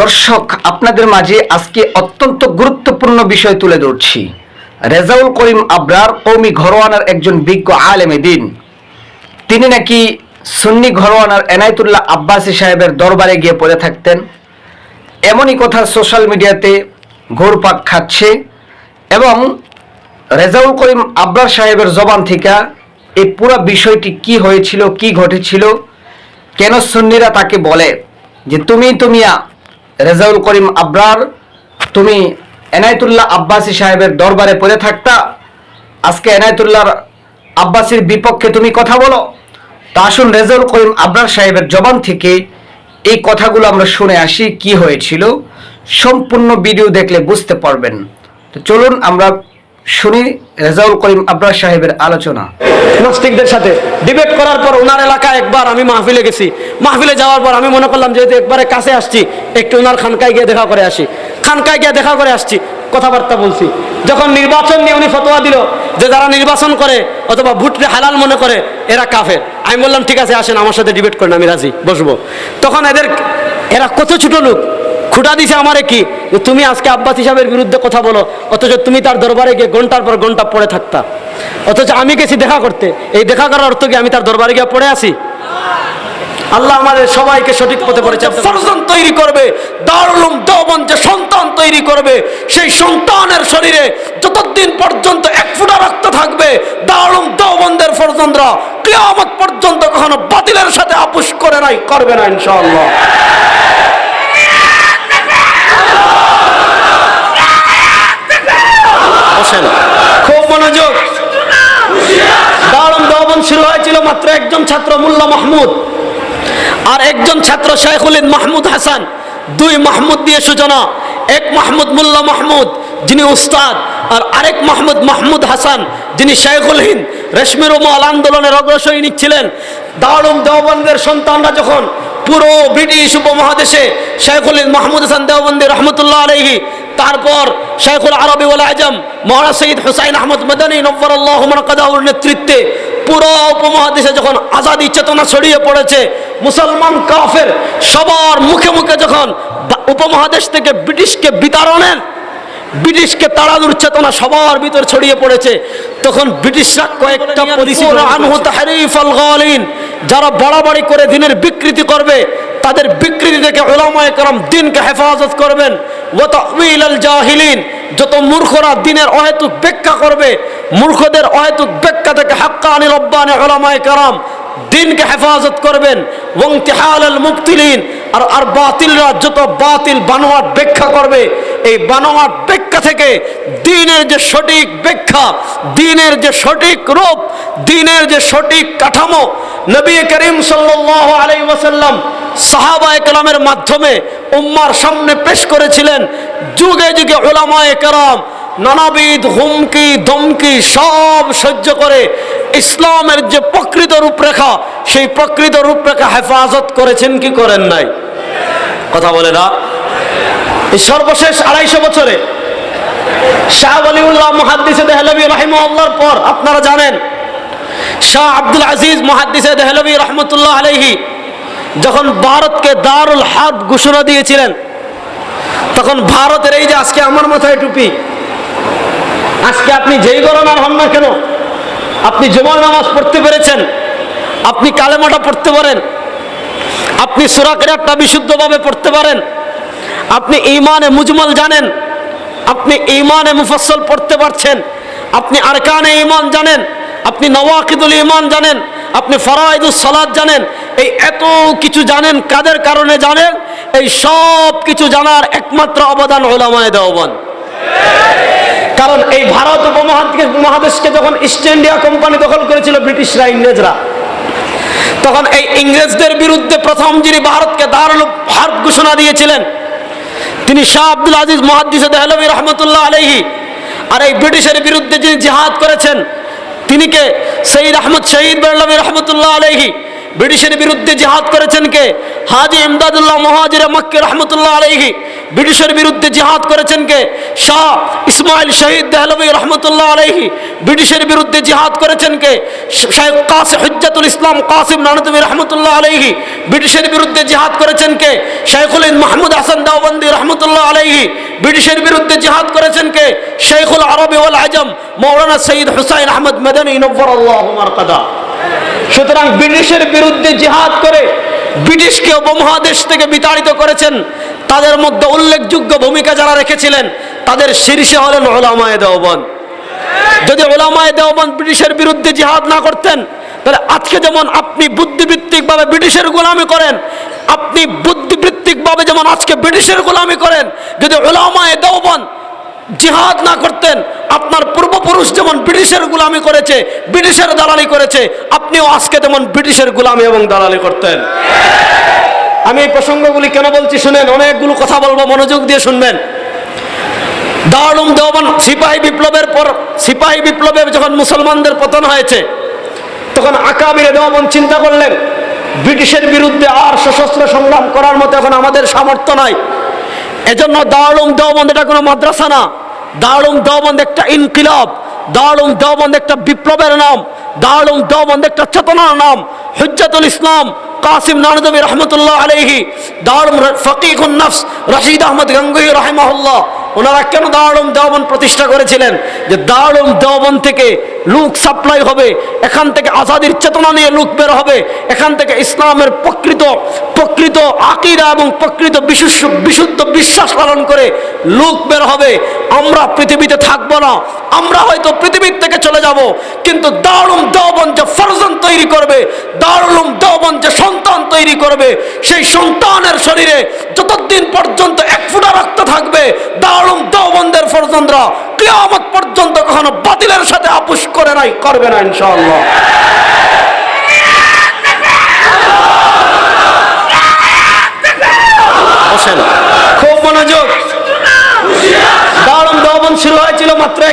দর্শক, আপনাদের মাঝে আজকে অত্যন্ত গুরুত্বপূর্ণ বিষয় তুলে ধরছি। রেজাউল করিম আবরার কৌমি ঘরোয়ানার একজন বিজ্ঞ আলেমে দিন। তিনি নাকি সুন্নি ঘরোয়ানার এনায়তুল্লাহ আব্বাসী সাহেবের দরবারে গিয়ে পড়ে থাকতেন। এমনই কথা সোশ্যাল মিডিয়াতে ঘোরপাক খাচ্ছে এবং রেজাউল করিম আবরার সাহেবের জবান থেকে এই পুরো বিষয়টি কি হয়েছিল, কি ঘটেছিল, কেন সুন্নিরা তাকে বলে যে, তুমি তুমিয়া রেজাউল করিম আবরার, তুমি এনায়তুল্লাহ আব্বাসী সাহেবের দরবারে পড়ে থাকতা। আজকে এনায়তুল্লাহ আব্বাসীর বিপক্ষে তুমি কথা বলো। তা আসুন রেজাউল করিম আবরার সাহেবের জবান থেকে এই কথাগুলো আমরা শুনে আসি, কি হয়েছিল। সম্পূর্ণ ভিডিও দেখলে বুঝতে পারবেন। তো চলুন আমরা শুনি রেজাউল করিম আবরার সাহেবের আলোচনা। নাস্তিকদের সাথে ডিবেট করার পর ওনার এলাকায় একবার আমি মাহফিলে গেছি। মাহফিলে যাওয়ার পর আমি মনে করলাম যেহেতু একবারে কাছে আসছি, একটু ওনার খানকায় গিয়ে দেখা করে আসি। খানকায় গিয়ে দেখা করে আসছি, কথাবার্তা বলছি। যখন নির্বাচন নিয়ে উনি ফতোয়া দিল যে যারা নির্বাচন করে অথবা ভোটরে হালাল মনে করে, এরা কাফের। আমি বললাম, ঠিক আছে, আসেন, আমার সাথে ডিবেট করেন, আমি রাজি, বসবো। তখন এদের, এরা কত ছোট লোক খুঁটা দিছে আমারে কি? যে তুমি আজকে আব্বাস হিসাবের বিরুদ্ধে কথা বলো, অথচ তুমি তার দরবারে গিয়ে ঘণ্টার পর ঘণ্টা পড়ে থাকতা। অথচ আমি গেছি দেখা করতে। এই দেখা করার অর্থ কি আমি তার দরবারে গিয়ে পড়ে আসি আল্লাহ আমাদের সবাইকে সঠিক পথে পরিচালিত ফরজন তৈরি করবে, দারুলুম দেওবন যে সন্তান তৈরি করবে, সেই সন্তানের শরীরে যতদিন পর্যন্ত এক ফুটা রক্ত থাকবে, দারুলুম দেওবন্দের ফরজনরা কিয়ামত পর্যন্ত কখনো বাতিলের সাথে আপোষ করে নাই, করবে না ইনশাআল্লাহ। বসেন। খুব মনোযোগ। দারুম দেওবন শুরু হয়েছিল মাত্র একজন ছাত্র, মোল্লা মাহমুদ। আর একজন ছাত্র শেখুল মাহমুদ হাসান। দুই মাহমুদ দিয়ে সূচনা। এক মাহমুদ মোল্লা মাহমুদ, যিনি উস্তাদ। আর আরেক মাহমুদ মাহমুদ হাসান, যিনি শেখুল হিন্দ। রেশমির উমাল আন্দোলনের অগ্রসৈনিক ছিলেন। দারুম দেওবন্দের সন্তানরা যখন পুরো ব্রিটিশ উপমহাদেশে শেখুল হিন্দ মাহমুদ হাসান দেওবন্দি রহমতুল্লাহ আলহি তারপর শেখুল আরবি ওল আজম মহারাজ সঈদ হুসাইন আহমদ মদানী নব্বর আল্লাহ কাদাউর নেতৃত্বে পুরো উপমহাদেশে যখন আজাদি চেতনা ছড়িয়ে পড়েছে মুসলমান কাফের সবার মুখে মুখে যখন উপমহাদেশ থেকে ব্রিটিশকে বিতাড়নের ব্রিটিশকে তাড়ানোর চেতনা সবার ভিতর ছড়িয়ে পড়েছে তখন ব্রিটিশরা কয়েকটা যারা বাড়াবাড়ি করে দিনের বিকৃতি করবে তাদের বিকৃতি থেকে ওলামায় করম দিনকে হেফাজত করবেন। জাহিলিন, যত মূর্খরা দিনের অহেতুক ব্যাখ্যা করবে, মূর্খদের অহেতুক ব্যাখ্যা থেকে হাক্কানি রব্বানি আলামায় কারাম দিনকে হেফাজত করবেন ওংতিহাল আল মুক্তিলিন আর আর বাতিলরা যত বাতিল বানোয়াট ব্যাখ্যা করবে, এই বানোয়াট ব্যাখ্যা থেকে দিনের যে সঠিক ব্যাখ্যা, দিনের যে সঠিক রূপ, দিনের যে সঠিক কাঠামো, নবী করিম সাল্লাহ আলাই ওয়াসাল্লাম সাহাবা কালামের মাধ্যমে উম্মার সামনে পেশ করেছিলেন। যুগে যুগে ওলামায়ে কেরাম নানাবিধ হুমকি, ধমকি সব সহ্য করে ইসলামের যে প্রকৃত রূপরেখা, সেই প্রকৃত রূপরেখা হেফাজত করেছেন কি করেন নাই? কথা বলে না? সর্বশেষ আড়াইশো বছরে শাহ আলিউল্লাহ মহাদ্দিসে দেহলবী রহিমউল্লাহর পর, আপনারা জানেন, শাহ আব্দুল আজিজ মহাদ্দিসে দেহলবী রহমতুল্লাহ আলাইহি যখন ভারতকে দারুল হাদ ঘোষণা দিয়েছিলেন, তখন ভারতের এই যে আজকে আমার মাথায় টুপি, আজকে আপনি যেই গণনার হন না কেন, আপনি জুমার নামাজ পড়তে পেরেছেন, আপনি কালেমাটা পড়তে পারেন, আপনি সুরাকেরাতটা বিশুদ্ধভাবে পড়তে পারেন, আপনি ইমানে মুজমল জানেন, আপনি ইমানে মুফসল পড়তে পারছেন, আপনি আরকানে ইমান জানেন, আপনি নওয়াকিদুল ইমান জানেন, আপনি ফরাইদুল সালাদ জানেন এই এত কিছু জানেন কাদের কারণে জানেন? এই সব কিছু জানার একমাত্র অবদান ওলামায় দেওয়ান কারণ এই ভারত উপমহাদেশকে মহাদেশকে যখন ইস্ট ইন্ডিয়া কোম্পানি দখল করেছিল ব্রিটিশরা, ইংরেজরা, তখন এই ইংরেজদের বিরুদ্ধে প্রথম যিনি ভারতকে দারুল হার্ব ঘোষণা দিয়েছিলেন, তিনি শাহ আব্দুল আজিজ মহাদ্দিসে দেহলবী রহমতুল্লাহ আলহি আর এই ব্রিটিশের বিরুদ্ধে যিনি জিহাদ করেছেন তিনিকে সঈদ আহমদ শহীদ বেরলবী রহমতুল্লাহ আলহি ব্রিটিশের বিরুদ্ধে জিহাদ করেছেন কে? হাজি ইমদাদুল্লাহ মহাজির মক্কে রহমতুল্লাহ আলহি ব্রিটিশের বিরুদ্ধে জিহাদ করেছেন কে? শাহ ইসমাইল শহীদ দেহলবী রহমতুল্লাহ আলহি ব্রিটিশের বিরুদ্ধে জিহাদ করেছেন কে? শেখ কাসিম হজ্জাতুল ইসলাম কাসিম নানতবী রহমতুল্লাহ আলহি ব্রিটিশের বিরুদ্ধে জিহাদ করেছেন কে? শেখুল মাহমুদ হাসান দেওবন্দি রহমতুল্লাহ আলাইহি। ব্রিটিশের বিরুদ্ধে জিহাদ করেছেন কে? শেখুল আরবি ওয়াল আজম, মৌলানা সঈদ হুসাইন আহমদ মেদানী নব্বর আল্লাহ মারকাদা সুতরাং ব্রিটিশের বিরুদ্ধে জিহাদ করে ব্রিটিশকে উপমহাদেশ থেকে বিতাড়িত করেছেন, তাদের মধ্যে উল্লেখযোগ্য ভূমিকা যারা রেখেছিলেন, তাদের শীর্ষে হলেন ওলামায়ে দেওবন্দ। যদি ওলামায়ে দেওবন্দ ব্রিটিশের বিরুদ্ধে জিহাদ না করতেন, তাহলে আজকে যেমন আপনি বুদ্ধিবৃত্তিকভাবে ব্রিটিশের গোলামি করেন, আপনি বুদ্ধিবৃত্তিকভাবে যেমন আজকে ব্রিটিশের গোলামি করেন, যদি ওলামায়ে দেওবন্দ জিহাদ না করতেন আপনার পূর্বপুরুষ যেমন ব্রিটিশের গোলামি করেছে, ব্রিটিশের দালালি করেছে, আপনিও আজকে তেমন ব্রিটিশের গোলামি এবং দালালি করতেন। আমি এই প্রসঙ্গগুলি কেন বলছি শুনেন, অনেকগুলো কথা বলব, মনোযোগ দিয়ে শুনবেন। দারুম দেওয়ান সিপাহী বিপ্লবের পর, সিপাহী বিপ্লবে যখন মুসলমানদের পতন হয়েছে, তখন আকাবিরে দেওয়ান চিন্তা করলেন, ব্রিটিশের বিরুদ্ধে আর সশস্ত্র সংগ্রাম করার মতো এখন আমাদের সামর্থ্য নাই। এজন্য দারুম দেওবন্দ, এটা কোনো মাদ্রাসা না। দারুম দেওবন্দ একটা ইনকিলাব দারুম দেওবন্দ একটা বিপ্লবের নাম দারুম দেওবন্দ একটা চেতনার নাম, হজ্জাতুল ইসলাম, কাসিম নানদবী রহমতুল্লাহ আলহি দারুম ফকিকুন নফস, রশিদ আহমদ গঙ্গুই রহমাহুল্লাহ। ওনারা কেন দারুম দেওবন প্রতিষ্ঠা করেছিলেন? যে দারুম দেওবন থেকে লুক সাপ্লাই হবে, এখান থেকে আজাদির চেতনা নিয়ে লুক বের হবে, এখান থেকে ইসলামের প্রকৃত প্রকৃত আকিরা এবং প্রকৃত বিশুদ্ধ বিশুদ্ধ বিশ্বাস পালন করে লুক বের হবে। আমরা পৃথিবীতে থাকব না। আমরা হয়তো পৃথিবীর থেকে চলে যাব, কিন্তু দারুম দেওবন যে ফরজন তৈরি করবে দারুম দেওবন যে সন্তান তৈরি করবে, সেই সন্তানের শরীরে যতদিন পর্যন্ত থাকবে। দারুম দেওবন্দের ফরজনরা কিয়ামত পর্যন্ত কখনো বাতিলের সাথে আপুস করে নাই, করবে না ইনশাআল্লাহ।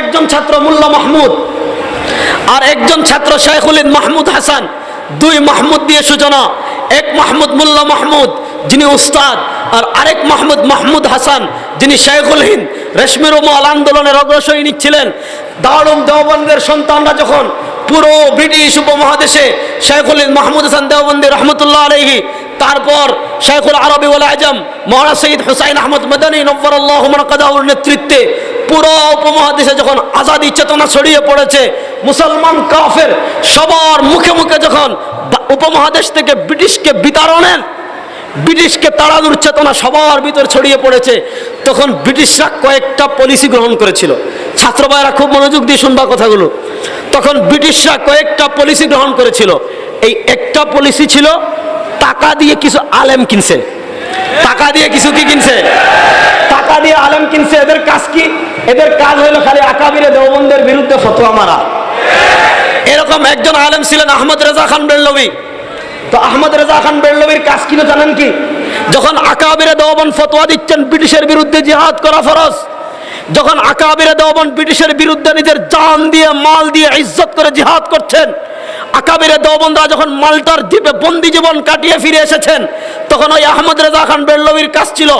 একজন ছাত্র, মোল্লা মাহমুদ। আর একজন ছাত্র মাহমুদ হাসান। দুই মাহমুদ দিয়ে এক মাহমুদ মাহমুদ, যিনি উস্তাদ, আর আরেক মাহমুদ মাহমুদ হাসান যিনি শেখুল হিন্দ রেশমি রুমাল আন্দোলনের অগ্রসৈনিক ছিলেন দারুম দেওবন্দের সন্তানরা যখন পুরো ব্রিটিশ উপমহাদেশে শেখুল হিন্দ মাহমুদ হাসান দেওবন্দি রহমতুল্লাহ আলহি তারপর শেখুল আরবি ওয়াল আজম, মহারা সঈদ হুসাইন আহমদ মদানী নব্বর কাদাউর নেতৃত্বে পুরো উপমহাদেশে যখন আজাদি চেতনা ছড়িয়ে পড়েছে, মুসলমান কাফের সবার মুখে মুখে যখন উপমহাদেশ থেকে ব্রিটিশকে বিতাড়নের, ব্রিটিশকে তাড়ানোর চেতনা সবার ভিতর ছড়িয়ে পড়েছে তখন ব্রিটিশরা কয়েকটা পলিসি গ্রহণ করেছিল। ছাত্র ভাইয়েরা খুব মনোযোগ দিয়ে শুনবা কথাগুলো। তখন ব্রিটিশরা কয়েকটা পলিসি গ্রহণ করেছিল। এই একটা পলিসি ছিল, টাকা দিয়ে কিছু আলেম কিনছে। টাকা দিয়ে কিছু কি কিনছে? টাকা দিয়ে আলেম কিনছে। এদের কাজ কি? এদের কাজ হলো খালি আকাবিরে দেওবন্দের বিরুদ্ধে ফতোয়া মারা। এরকম একজন আলেম ছিলেন আহমদ রেজা খান বেল্লবী। তো আহমদ রেজা খান বেল্লবীর কাজ কি জানেন কি? যখন আকাবিরে দেওয়ান ফতোয়া দিচ্ছেন ব্রিটিশের বিরুদ্ধে জিহাদ করা ফরজ। যখন আকাবিরে দেওবন ব্রিটিশের বিরুদ্ধে নিজের জান দিয়ে, মাল দিয়ে ইজ্জত করে জিহাদ করছেন, আকাবিরে দেওবন্দরা যখন মাল্টার দ্বীপে বন্দি জীবন কাটিয়ে ফিরে এসেছেন, তখন ওই আহমদ রেজা খান বেল্লবীর কাজ ছিল,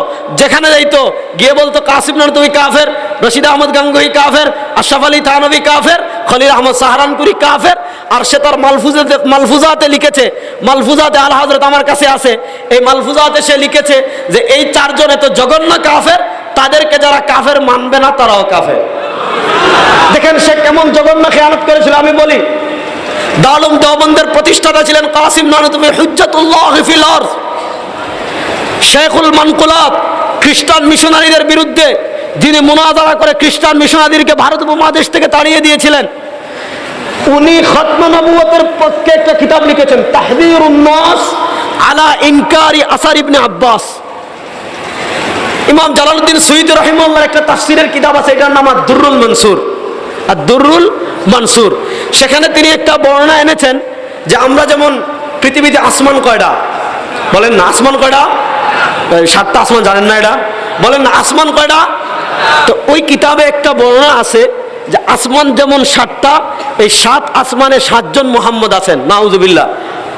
যেখানে যাইতো, গিয়ে বলতো, কাসিম নদী কাফের, রশিদ আহমদ গাঙ্গুহি কাফের, আশরাফ আলী থানবী কাফের, খলিল আহমদ সাহারানপুরি কাফের, আর সে তার মালফুজাতে মালফুজাতে লিখেছে, মালফুজাতে আল হজরত আমার কাছে আছে। এই মালফুজাতে সে লিখেছে যে, এই চারজন এত জঘন্য কাফের তাদেরকে যারা কাফের মানবে না, তারাও কাফের। দেখেন সে কেমন জঘন্য খেয়ানত করেছিল, আমি বলি। দালুম দেওবন্দের প্রতিষ্ঠাতা ছিলেন কাসিম নানতুমি হুজ্জাতুল্লাহ ফিল শেখুল মানকুলাত খ্রিস্টান মিশনারিদের বিরুদ্ধে যিনি মুনাজারা করে খ্রিস্টান মিশনারিদেরকে ভারত উপমহাদেশ থেকে তাড়িয়ে দিয়েছিলেন, উনি খতম নবুয়তের পক্ষে একটা কিতাব লিখেছেন তাহদির উন্নাস আলা ইনকারি আসার ইবনে আব্বাস। ইমাম জালালউদ্দিন সুইদ রহিমুল্লাহর একটা তাফসিরের কিতাব আছে, এটার নাম দুরুল মনসুর। আর মনসুর। সেখানে তিনি একটা বর্ণনা এনেছেন যে আমরা যেমন পৃথিবীতে আসমান কয়টা? বলেন না, আসমান কয়টা? সাতটা আসমান, জানেন না এটা? বলেন না, আসমান কয়টা? তো ওই কিতাবে একটা বর্ণনা আছে যে আসমান যেমন সাতটা, এই সাত আসমানে সাতজন মোহাম্মদ আছেন, নাউজুবিল্লাহ।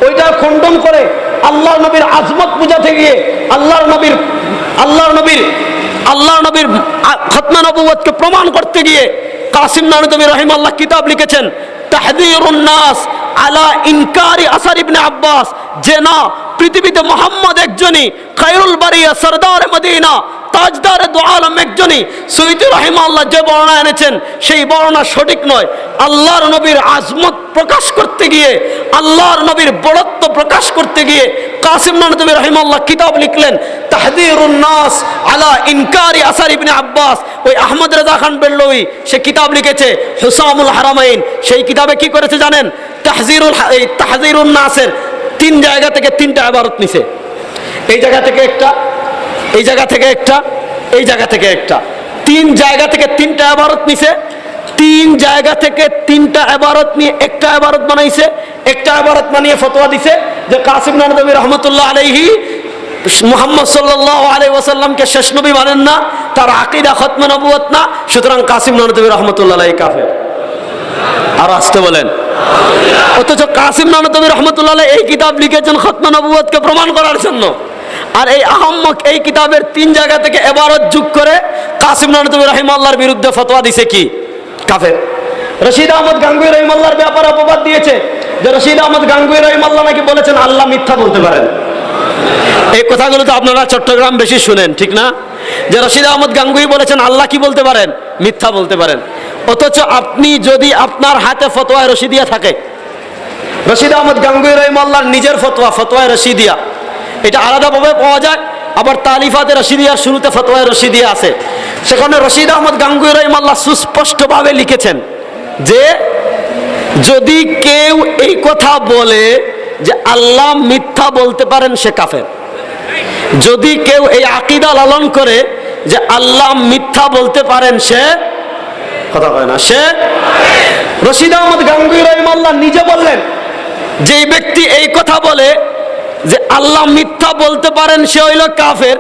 ওইটা খণ্ডন করে আল্লাহর নবীর আজমত পূজাতে গিয়ে আল্লাহর নবীর আল্লাহর নবীর খতমা নবুয়কে প্রমাণ করতে গিয়ে কাসিম নানুদমি রহিম আল্লাহ কিতাব লিখেছেন নাস আলা ইনকারি আসার ইবনে আব্বাস যে না, পৃথিবীতে মোহাম্মদ একজনই খায়রুল বাড়িয়া সরদার মদিনা তাজদার তেমনি সৈয়দ রহিমাল্লাহ যে বর্ণনা এনেছেন, সেই বর্ণনা সঠিক নয়। আল্লাহর নবীর আজমত প্রকাশ করতে গিয়ে, আল্লাহর নবীর বড়ত্ব প্রকাশ করতে গিয়ে কাসিম নবী রহিমাল্লাহ কিতাব লিখলেন, তাহদিরুন নাস আলা ইনকারি আসার ইবনে আব্বাস। ওই আহমদ রেজা খান বেল্লবি, সে কিতাব লিখেছে, হুসামুল হারামাইন। সেই কিতাবে কি করেছে জানেন? তাহজিরুল এই তাহজিরুন নাসের তিন জায়গা থেকে তিনটা আবারত নিছে। এই জায়গা থেকে একটা এই জায়গা থেকে একটা, এই জায়গা থেকে একটা। তিন জায়গা থেকে তিনটা আবারত নিছে। তিন জায়গা থেকে তিনটা আবারত নিয়ে একটা আবারত বানাইছে। একটা আবারত বানিয়ে ফতোয়া দিছে যে কাসিম নবী রহমতুল্লাহ আলাইহি মুহাম্মদ সাল্লাল্লাহু আলাইহি ওয়াসাল্লামকে শেষ নবী মানেন না, তার আকীদা খতমে নবুয়ত না, সুতরাং কাসিম নবী রহমতুল্লাহ আলাইহি কাফের। আর আসতে বলেন। অথচ কাসিম নানতবী রহমতুল্লাহ এই কিতাব লিখেছেন খতমা নবুয়তকে প্রমাণ করার জন্য। আর এই আহম্মক এই কিতাবের তিন জায়গা থেকে এবারত যুগ করে কাসিম নানতবী রহিমাল্লাহর বিরুদ্ধে ফতোয়া দিছে কি? কাফের। রশিদ আহমদ গাঙ্গুই রহিমাল্লাহর ব্যাপারে অপবাদ দিয়েছে যে রশিদ আহমদ গাঙ্গুই রহিমাল্লাহ নাকি বলেছেন, আল্লাহ মিথ্যা বলতে পারেন। এই কথাগুলো তো আপনারা চট্টগ্রাম বেশি শুনেন, ঠিক না? যে রশিদ আহমদ গাঙ্গুই বলেছেন, আল্লাহ কি বলতে পারেন? মিথ্যা বলতে পারেন। অথচ আপনি যদি আপনার হাতে ফতোয়ায় রশিদিয়া থাকে, রশিদ আহমদ গাঙ্গুই রহিমাল্লাহর নিজের ফতোয়া, ফতোয়ায় রশিদিয়া এটা আলাদাভাবে পাওয়া যায়। আবার তালিফাতে রশিদিয়ার শুরুতে ফতোয়ায় রশিদিয়া আছে। সেখানে রশিদ আহমদ গাঙ্গুই রহিমাল্লাহ সুস্পষ্টভাবে লিখেছেন যে, যদি কেউ এই কথা বলে যে আল্লাহ মিথ্যা বলতে পারেন, সে কাফের। যদি কেউ এই আকিদা লালন করে যে আল্লাহ মিথ্যা বলতে পারেন, সে কথা কয় না, সে রশিদ আহমদ গাঙ্গুই রহিমাল্লাহ নিজে বললেন যে ব্যক্তি এই কথা বলে যে আল্লাহ মিথ্যা বলতে পারেন সে হইল কাফের।